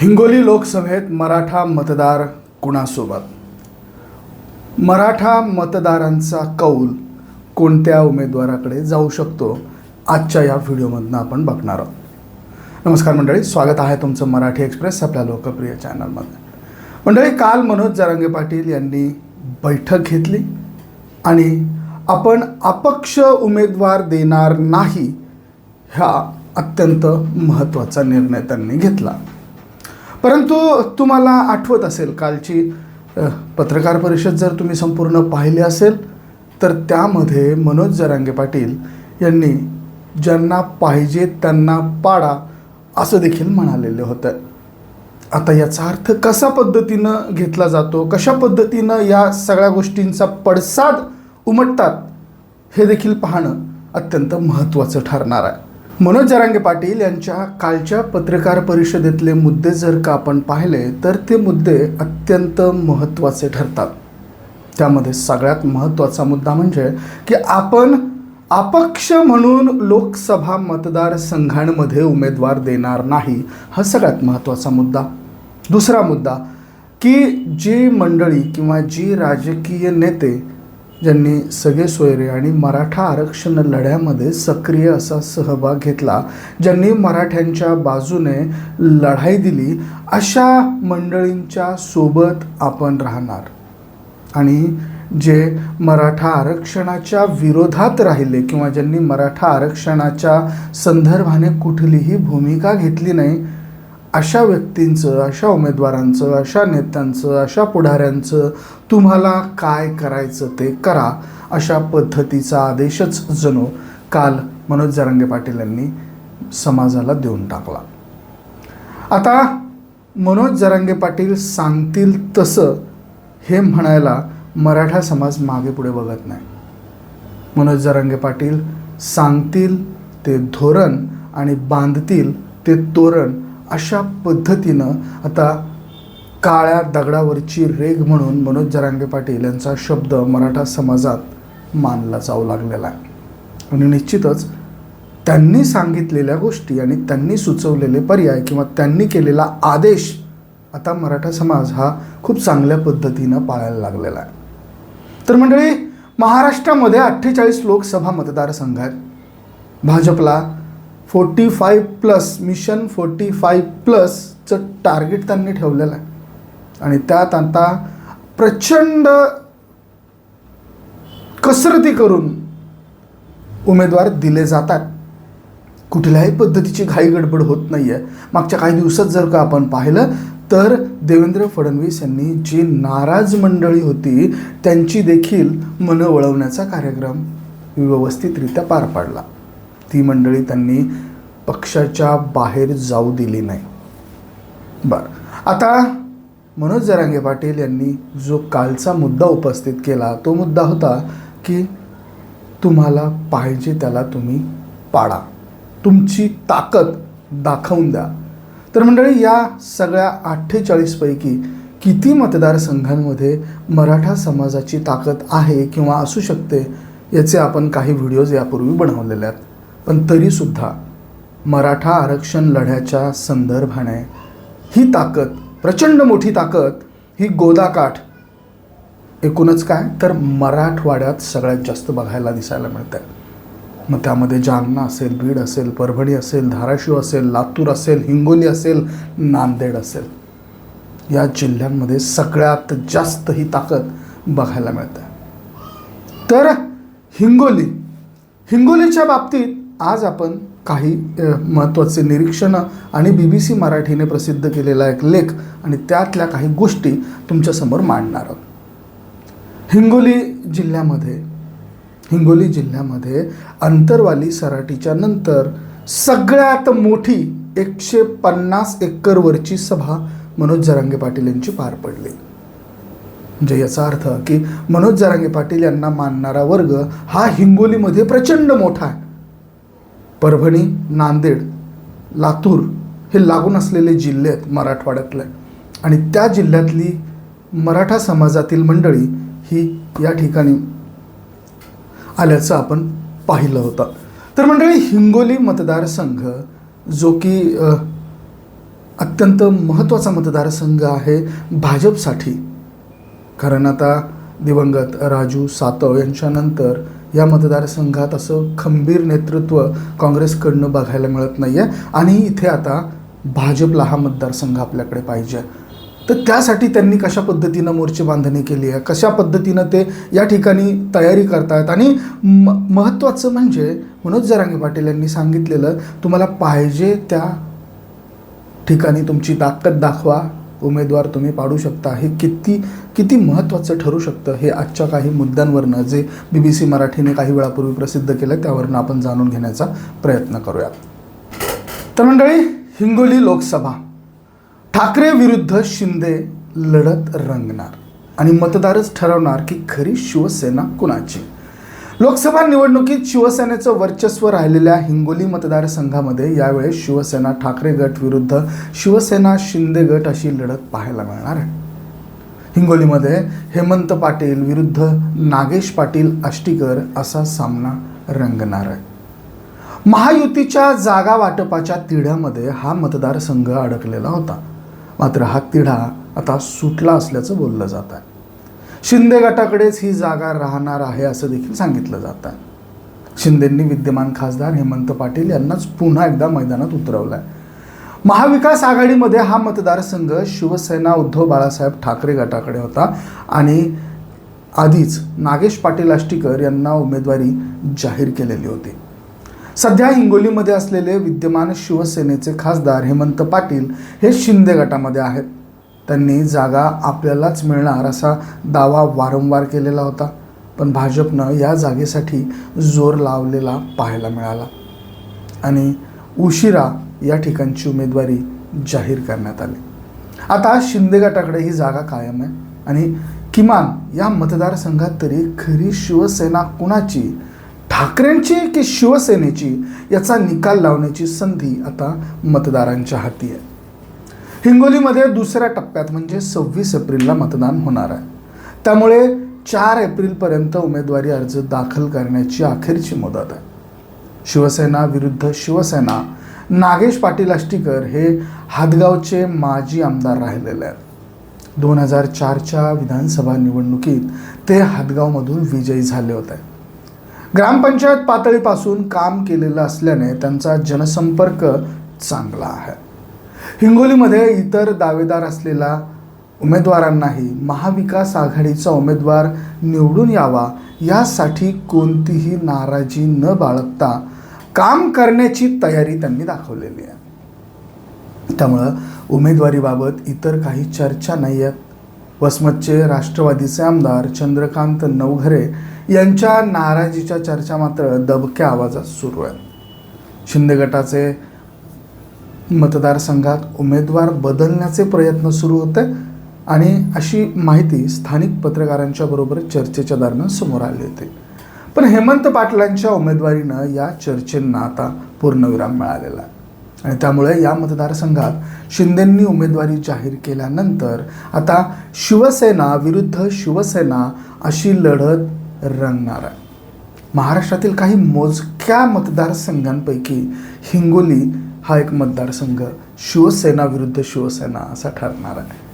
हिंगोली लोकसभेत मराठा मतदार कुणासोबत? मराठा मतदारांचा कौल कोणत्या उमेदवाराकडे जाऊ शकतो? आजच्या या व्हिडिओमधनं आपण बघणार आहोत. नमस्कार मंडळी स्वागत आहे तुमचं मराठी एक्सप्रेस आपल्या लोकप्रिय चॅनलमध्ये. मंडळी काल मनोज जरांगे पाटील यांनी बैठक घेतली आणि आपण अपक्ष उमेदवार देणार नाही हा अत्यंत महत्त्वाचा निर्णय त्यांनी घेतला. परंतु तुम्हाला आठवत असेल कालची पत्रकार परिषद जर तुम्ही संपूर्ण पाहिली असेल तर त्यामध्ये मनोज जरांगे पाटील यांनी ज्यांना पाहिजे त्यांना पाडा असं देखील म्हणालेले होतं. आता याचा अर्थ कसा पद्धतीनं घेतला जातो कशा पद्धतीनं या सगळ्या गोष्टींचा पडसाद उमटतात हे देखील पाहणं अत्यंत महत्त्वाचं ठरणार आहे. मनोज जरांगे पाटील यांच्या कालच्या पत्रकार परिषदेतले मुद्दे जर का आपण पाहिले तर ते मुद्दे अत्यंत महत्त्वाचे ठरतात. त्यामध्ये सगळ्यात महत्त्वाचा मुद्दा म्हणजे की आपण अपक्ष म्हणून लोकसभा मतदारसंघांमध्ये उमेदवार देणार नाही हा सगळ्यात महत्त्वाचा मुद्दा. दुसरा मुद्दा की जी मंडळी किंवा जी राजकीय नेते ज्यांनी सगळे सोयरे आणि मराठा आरक्षण लढ्यामध्ये सक्रिय असा सहभाग घेतला ज्यांनी मराठ्यांच्या बाजूने लढाई दिली अशा मंडळींच्या सोबत आपण राहणार. आणि जे मराठा आरक्षणाच्या विरोधात राहिले किंवा ज्यांनी मराठा आरक्षणाच्या संदर्भाने कुठलीही भूमिका घेतली नाही अशा व्यक्तींचं अशा उमेदवारांचं अशा नेत्यांचं अशा पुढाऱ्यांचं तुम्हाला काय करायचं ते करा अशा पद्धतीचा आदेशच जणू काल मनोज जरांगे पाटील यांनी समाजाला देऊन टाकला. आता मनोज जरांगे पाटील सांगतील तसं हे म्हणायला मराठा समाज मागे पुढे बघत नाही. मनोज जरांगे पाटील सांगतील ते धोरण आणि बांधतील ते तोरण अशा पद्धतीनं आता काळ्या दगडावरची रेग म्हणून मनोज जरांगे पाटील यांचा शब्द मराठा समाजात मानला जाऊ लागलेला आहे. आणि निश्चितच त्यांनी सांगितलेल्या गोष्टी आणि त्यांनी सुचवलेले पर्याय किंवा त्यांनी केलेला आदेश आता मराठा समाज हा खूप चांगल्या पद्धतीनं पाळायला लागलेला आहे. तर मंडळी महाराष्ट्रामध्ये अठ्ठेचाळीस लोकसभा मतदारसंघ आहेत. भाजपला forty five plus mission forty five प्लसचं target त्यांनी ठेवलेलं आहे. आणि त्यात आता प्रचंड कसरती करून उमेदवार दिले जातात. कुठल्याही पद्धतीची घाई गडबड होत नाही आहे मागच्या काही दिवसात जर का आपण पाहिलं तर देवेंद्र फडणवीस यांनी जी नाराज मंडळी होती त्यांची देखील मनं वळवण्याचा कार्यक्रम व्यवस्थितरित्या पार पाडला. ती मंडळी त्यांनी पक्षाच्या बाहेर जाऊ दिली नाही. बरं. आता मनोज जरांगे पाटील यांनी जो कालचा मुद्दा उपस्थित केला तो मुद्दा होता की तुम्हाला पाहिजे त्याला तुम्ही पाडा. तुमची ताकद दाखवून द्या. तर मंडळी या सगळ्या अठ्ठेचाळीसपैकी किती मतदारसंघांमध्ये मराठा समाजाची ताकद आहे किंवा असू शकते याचे आपण काही व्हिडिओज यापूर्वी बनवलेले आहेत. पण तरीसुद्धा मराठा आरक्षण लढ्याच्या संदर्भाने ही ताकद प्रचंड मोठी ताकद ही गोदाकाठ एकूणच काय? तर मराठवाड्यात सगळ्यात जास्त बघायला दिसायला मिळतं आहे मग त्यामध्ये जालना असेल बीड असेल परभणी असेल धाराशिव असेल लातूर असेल हिंगोली असेल नांदेड असेल. या जिल्ह्यांमध्ये सगळ्यात जास्त ही ताकद बघायला मिळते तर हिंगोली हिंगोलीच्या बाबतीत आज आपण काही महत्त्वाचे निरीक्षणं आणि बी बी सी मराठीने प्रसिद्ध केलेला एक लेख आणि त्यातल्या काही गोष्टी तुमच्यासमोर मांडणार आहोत. हिंगोली जिल्ह्यामध्ये हिंगोली जिल्ह्यामध्ये अंतरवाली सराटीच्या नंतर सगळ्यात मोठी एकशे पन्नास एकरवरची सभा मनोज जरांगे पाटील यांची पार पडली. म्हणजे याचा अर्थ की मनोज जरांगे पाटील यांना मानणारा वर्ग हा हिंगोलीमध्ये प्रचंड मोठा आहे. परभणी नांदेड लातूर हे लागून असलेले जिल्हे आहेत मराठवाड्यातले. आणि त्या जिल्ह्यातली मराठा समाजातील मंडळी ही या ठिकाणी आल्याचं आपण पाहिलं होतं. तर मंडळी हिंगोली मतदारसंघ जो की अत्यंत महत्त्वाचा मतदारसंघ आहे भाजपसाठी. कारण आता दिवंगत राजू सातव यांच्यानंतर या मतदारसंघात असं खंबीर नेतृत्व काँग्रेसकडनं बघायला मिळत नाही आहे आणि इथे आता भाजपला हा मतदारसंघ आपल्याकडे पाहिजे. तर त्यासाठी त्यांनी कशा पद्धतीनं मोर्चे बांधणी केली आहे? कशा पद्धतीनं ते या ठिकाणी तयारी करतायत? आणि म महत्त्वाचं म्हणजे मनोज जरांगे पाटील यांनी सांगितलेलं तुम्हाला पाहिजे त्या ठिकाणी तुमची ताकद दाखवा उमेदवार तुम्ही पाडू शकता. हे किती किती महत्त्वाचं ठरू शकतं हे आजच्या काही मुद्द्यांवरनं जे बी बी सी मराठीने काही वेळापूर्वी प्रसिद्ध केलं त्यावरनं आपण जाणून घेण्याचा प्रयत्न करूया तर मंडळी हिंगोली लोकसभा. ठाकरे विरुद्ध शिंदे लढत रंगणार आणि मतदारच ठरवणार की खरी शिवसेना कुणाची? लोकसभा निवडणुकीत शिवसेनेचं वर्चस्व राहिलेल्या हिंगोली मतदारसंघामध्ये यावेळेस शिवसेना ठाकरे गट विरुद्ध शिवसेना शिंदे गट अशी लढत पाहायला मिळणार आहे. हिंगोलीमध्ये हेमंत पाटील विरुद्ध नागेश पाटील आष्टीकर असा सामना रंगणार आहे. महायुतीच्या जागा वाटपाच्या तिढ्यामध्ये हा मतदारसंघ अडकलेला होता. मात्र हा तिढा आता सुटला असल्याचं बोललं जात आहे. शिंदे गटाकडेच ही जागा राहणार आहे असं देखील सांगितलं जातं. आहे शिंदेंनी विद्यमान खासदार हेमंत पाटील यांनाच पुन्हा एकदा मैदानात उतरवलं आहे महाविकास आघाडीमध्ये हा मतदारसंघ शिवसेना उद्धव बाळासाहेब ठाकरे गटाकडे होता आणि आधीच नागेश पाटील आष्टीकर यांना उमेदवारी जाहीर केलेली होती. सध्या हिंगोलीमध्ये असलेले विद्यमान शिवसेनेचे खासदार हेमंत पाटील हे शिंदे गटामध्ये आहेत. त्यांनी जागा आपल्यालाच मिळणार असा दावा वारंवार केलेला होता. पण भाजपनं या जागेसाठी जोर लावलेला पाहायला मिळाला. आणि उशिरा या ठिकाणची उमेदवारी जाहीर करण्यात आली. आता शिंदे गटाकडे ही जागा कायम आहे. आणि किमान या मतदारसंघात तरी खरी शिवसेना कुणाची ठाकरेंची की शिवसेनेची याचा निकाल लावण्याची संधी आता मतदारांच्या हाती आहे. हिंगोलीमध्ये दुसऱ्या टप्प्यात म्हणजे सव्वीस एप्रिलला मतदान होणार आहे. त्यामुळे चार एप्रिलपर्यंत उमेदवारी अर्ज दाखल करण्याची अखेरची मुदत आहे. शिवसेना विरुद्ध शिवसेना नागेश पाटील आष्टीकर हे हादगावचे माजी आमदार राहिलेले आहेत. दोन हजार चारच्या विधानसभा निवडणुकीत ते हादगावमधून विजयी झाले होते. ग्रामपंचायत पातळीपासून काम केलेलं असल्याने त्यांचा जनसंपर्क चांगला आहे. हिंगोलीमध्ये इतर दावेदार असलेला उमेदवारांनाही महाविकास आघाडीचा उमेदवार निवडून यावा यासाठी कोणतीही नाराजी न बाळगता काम करण्याची तयारी त्यांनी दाखवलेली आहे. त्यामुळं उमेदवारीबाबत इतर काही चर्चा नाही आहेत वसमतचे राष्ट्रवादीचे आमदार चंद्रकांत नवघरे यांच्या नाराजीच्या चर्चा मात्र दबक्या आवाजात सुरू आहेत शिंदे गटाचे मतदारसंघात उमेदवार बदलण्याचे प्रयत्न सुरू होते आणि अशी माहिती स्थानिक पत्रकारांच्या बरोबर चर्चेच्या दरम्यान समोर आली होती. पण हेमंत पाटलांच्या उमेदवारीनं या चर्चेंना आता पूर्णविराम मिळालेला आहे. आणि त्यामुळे या मतदारसंघात शिंदेंनी उमेदवारी जाहीर केल्यानंतर आता शिवसेना विरुद्ध शिवसेना अशी लढत रंगणार आहे. महाराष्ट्रातील काही मोजक्या मतदारसंघांपैकी हिंगोली हा एक मतदारसंघ शिवसेना विरुद्ध शिवसेना असा ठरणार आहे.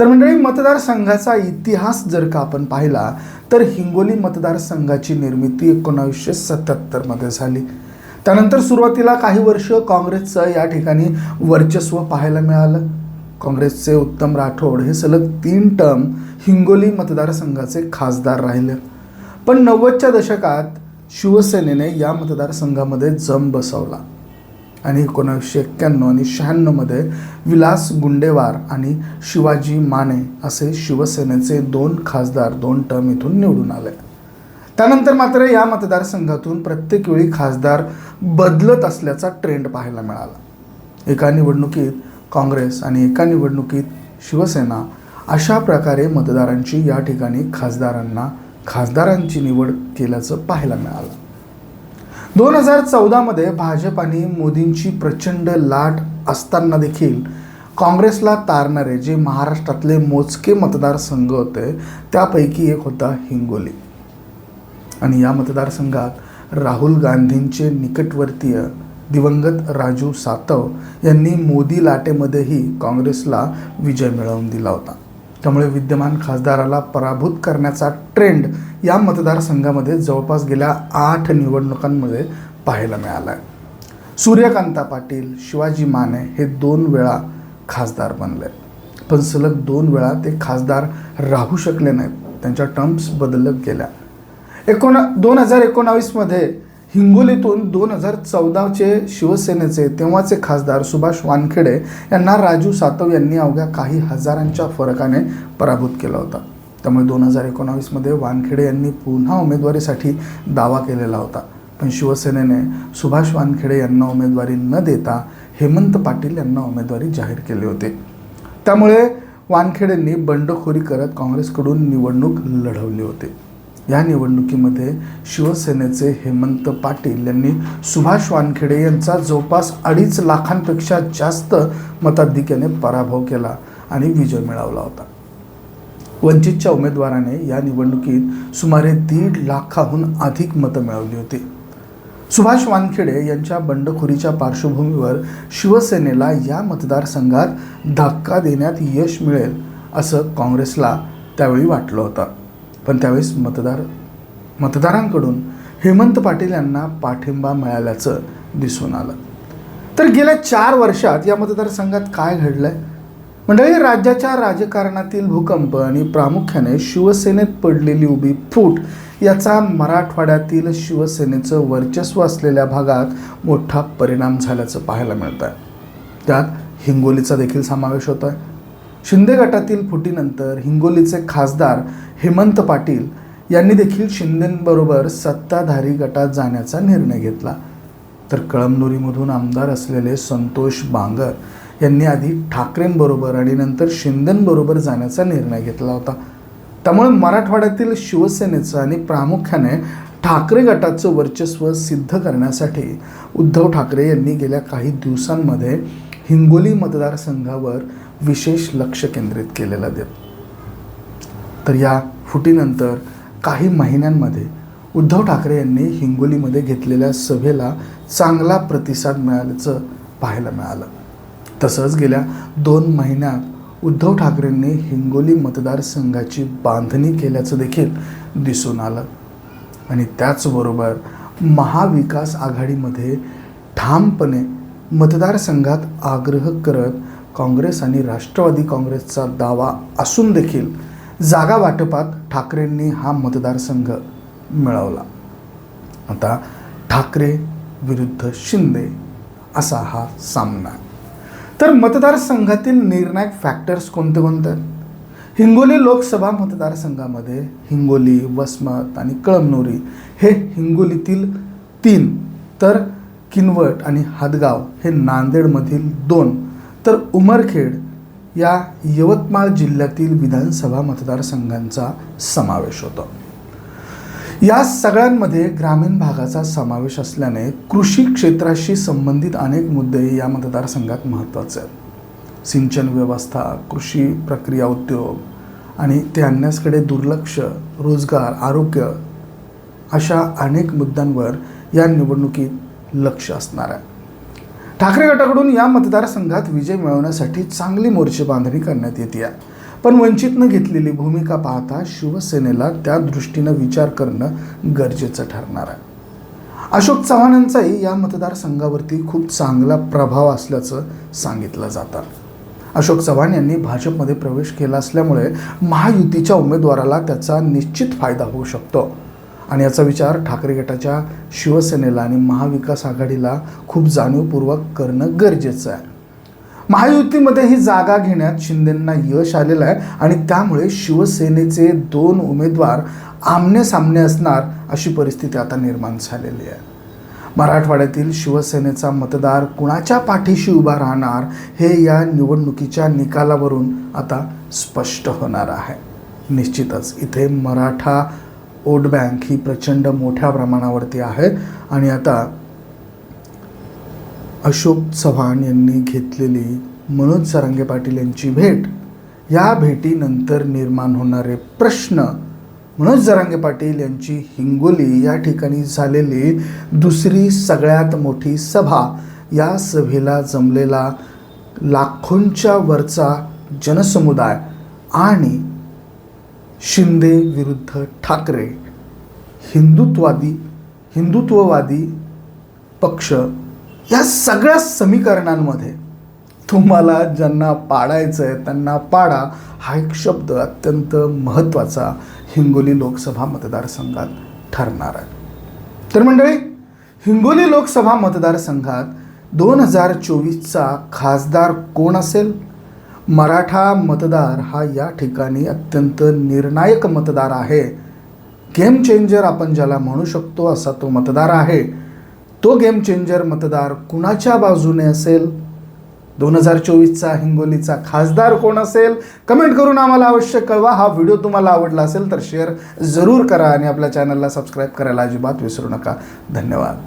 तर मंडळी मतदारसंघाचा इतिहास जर का आपण पाहिला तर हिंगोली मतदारसंघाची निर्मिती एकोणावीसशे सत्याहत्तरमध्ये झाली. त्यानंतर सुरुवातीला काही वर्ष काँग्रेसचं या ठिकाणी वर्चस्व पाहायला मिळालं. काँग्रेसचे उत्तम राठोड हे सलग तीन टर्म हिंगोली मतदारसंघाचे खासदार राहिले. पण नव्वदच्या दशकात शिवसेनेने या मतदारसंघामध्ये जम बसवला. आणि एकोणावीसशे एक्क्याण्णव आणि शहाण्णवमध्ये विलास गुंडेवार आणि शिवाजी माने असे शिवसेनेचे दोन खासदार दोन टर्म इथून निवडून आले. त्यानंतर मात्र या मतदारसंघातून प्रत्येक वेळी खासदार बदलत असल्याचा ट्रेंड पाहायला मिळाला. एका निवडणुकीत काँग्रेस आणि एका निवडणुकीत शिवसेना अशा प्रकारे मतदारांची या ठिकाणी खासदारांना खासदारांची निवड केल्याचं पाहायला मिळालं. दोन हजार चौदामध्ये भाजप आणि मोदींची प्रचंड लाट असताना देखील काँग्रेसला तारणारे जे महाराष्ट्रातले मोजके मतदारसंघ होते त्यापैकी एक होता हिंगोली. आणि या मतदारसंघात राहुल गांधींचे निकटवर्तीय दिवंगत राजू सातव यांनी मोदी लाटेमध्येही काँग्रेसला विजय मिळवून दिला होता. त्यामुळे विद्यमान खासदाराला पराभूत करण्याचा ट्रेंड या मतदारसंघामध्ये जवळपास गेल्या आठ निवडणुकांमध्ये पाहायला मिळाला आहे सूर्यकांता पाटील शिवाजी माने हे दोन वेळा खासदार बनले. पण सलग दोन वेळा ते खासदार राहू शकले नाहीत. त्यांच्या टर्म्स बदलत गेल्या. एकोण दोन हजार एकोणावीसमध्ये हिंगोलीतून दोन हजार चौदाचे शिवसेनेचे तेव्हाचे खासदार सुभाष वानखेडे यांना राजू सातव यांनी अवघ्या काही हजारांच्या फरकाने पराभूत केला होता. त्यामुळे दोन हजार एकोणावीसमध्ये वानखेडे यांनी पुन्हा उमेदवारीसाठी दावा केलेला होता. पण शिवसेनेने सुभाष वानखेडे यांना उमेदवारी न देता हेमंत पाटील यांना उमेदवारी जाहीर केली होती. त्यामुळे वानखेडेंनी बंडखोरी करत काँग्रेसकडून निवडणूक लढवली होती. या निवडणुकीमध्ये शिवसेनेचे हेमंत पाटील यांनी सुभाष वानखेडे यांचा जवळपास अडीच लाखांपेक्षा जास्त मताधिक्याने पराभव केला आणि विजय मिळवला होता. वंचितच्या उमेदवाराने या निवडणुकीत सुमारे दीड लाखाहून अधिक मतं मिळवली होती. सुभाष वानखेडे यांच्या बंडखोरीच्या पार्श्वभूमीवर शिवसेनेला या मतदारसंघात धक्का देण्यात यश मिळेल असं काँग्रेसला त्यावेळी वाटलं होतं. पण त्यावेळेस मतदार मतदारांकडून हेमंत पाटील यांना पाठिंबा मिळाल्याचं दिसून आलं. तर गेल्या चार वर्षात या मतदारसंघात काय घडलं आहे मंडळी राज्याच्या राजकारणातील भूकंप आणि प्रामुख्याने शिवसेनेत पडलेली उभी फूट याचा मराठवाड्यातील शिवसेनेचं वर्चस्व असलेल्या भागात मोठा परिणाम झाल्याचं पाहायला मिळतं आहे त्यात हिंगोलीचा देखील समावेश होतो आहे शिंदे गटातील फुटीनंतर हिंगोलीचे खासदार हेमंत पाटील यांनी देखील शिंदेबरोबर सत्ताधारी गटात जाण्याचा निर्णय घेतला. तर कळमनुरीमधून आमदार असलेले संतोष बांगर यांनी आधी ठाकरेंबरोबर आणि नंतर शिंदेंबरोबर जाण्याचा निर्णय घेतला होता. त्यामुळे मराठवाड्यातील शिवसेनेचं आणि प्रामुख्याने ठाकरे गटाचं वर्चस्व सिद्ध करण्यासाठी उद्धव ठाकरे यांनी गेल्या काही दिवसांमध्ये हिंगोली मतदारसंघावर विशेष लक्ष केंद्रित केलेलं देत. तर या फुटीनंतर काही महिन्यांमध्ये उद्धव ठाकरे यांनी हिंगोलीमध्ये घेतलेल्या सभेला चांगला प्रतिसाद मिळाल्याचं पाहायला मिळालं. तसंच गेल्या दोन महिन्यात उद्धव ठाकरेंनी हिंगोली मतदारसंघाची बांधणी केल्याचं देखील दिसून आलं. आणि त्याचबरोबर महाविकास आघाडीमध्ये ठामपणे मतदारसंघात आग्रह करत काँग्रेस आणि राष्ट्रवादी काँग्रेसचा दावा असून देखील जागा वाटपात ठाकरेंनी हा मतदारसंघ मिळवला. आता ठाकरे विरुद्ध शिंदे असा हा सामना. तर मतदारसंघातील निर्णायक फॅक्टर्स कोणते कोणते? आहेत हिंगोली लोकसभा मतदारसंघामध्ये हिंगोली वसमत आणि कळमनोरी हे हिंगोलीतील तीन तर किनवट आणि हदगाव हे नांदेडमधील दोन तर उमरखेड या यवतमाळ जिल्ह्यातील विधानसभा मतदारसंघांचा समावेश होतो. या सगळ्यांमध्ये ग्रामीण भागाचा समावेश असल्याने कृषी क्षेत्राशी संबंधित अनेक मुद्दे या मतदारसंघात महत्त्वाचे आहेत. सिंचन व्यवस्था कृषी प्रक्रिया उद्योग आणि ते आणण्याकडे दुर्लक्ष रोजगार आरोग्य अशा अनेक मुद्द्यांवर या निवडणुकीत लक्ष असणार आहे. ठाकरे गटाकडून या मतदारसंघात विजय मिळवण्यासाठी चांगली मोर्चे बांधणी करण्यात येते. आहे पण वंचितनं घेतलेली भूमिका पाहता शिवसेनेला त्या दृष्टीनं विचार करणं गरजेचं ठरणार आहे. अशोक चव्हाणांचाही या मतदारसंघावरती खूप चांगला प्रभाव असल्याचं सांगितलं जातं. अशोक चव्हाण यांनी भाजपमध्ये प्रवेश केला असल्यामुळे महायुतीच्या उमेदवाराला त्याचा निश्चित फायदा होऊ शकतो. आणि याचा विचार ठाकरे गटाच्या शिवसेनेला आणि महाविकास आघाडीला खूप जाणीवपूर्वक करणं गरजेचं आहे. महायुतीमध्ये ही जागा घेण्यात शिंदेंना यश आलेलं आहे आणि त्यामुळे शिवसेनेचे दोन उमेदवार आमने सामने असणार अशी परिस्थिती आता निर्माण झालेली आहे. मराठवाड्यातील शिवसेनेचा मतदार कुणाच्या पाठीशी उभा राहणार हे या निवडणुकीच्या निकालावरून आता स्पष्ट होणार आहे. निश्चितच इथे मराठा वोट बँक ही प्रचंड मोठ्या प्रमाणावरती आहे. आणि आता अशोक चव्हाण यांनी घेतलेली मनोज सरांगे पाटील यांची भेट या भेटीनंतर निर्माण होणारे प्रश्न मनोज जरांगे पाटील यांची हिंगोली या ठिकाणी झालेली दुसरी सगळ्यात मोठी सभा या सभेला जमलेला लाखोंच्या वरचा जनसमुदाय आणि शिंदे विरुद्ध ठाकरे हिंदुत्वादी हिंदुत्ववादी पक्ष या सगळ्या समीकरणांमध्ये तुम्हाला ज्यांना पाडायचं आहे त्यांना पाडा हा एक शब्द अत्यंत महत्त्वाचा हिंगोली लोकसभा मतदारसंघात ठरणार आहे. तर मंडळी हिंगोली लोकसभा मतदारसंघात दोन हजार चोवीसचा खासदार कोण असेल? मराठा मतदार हा या ठिकाणी अत्यंत निर्णायक मतदार आहे. गेम चेंजर आपण ज्याला म्हणू शकतो असा तो मतदार आहे. तो गेम चेंजर मतदार कुणाच्या बाजूने असेल? दोन हजार चोवीसचा हिंगोलीचा खासदार कोण असेल? कमेंट करून आम्हाला अवश्य कळवा. हा व्हिडिओ तुम्हाला आवडला असेल तर शेअर जरूर करा आणि आपल्या चॅनलला सबस्क्राईब करायला अजिबात विसरू नका. धन्यवाद.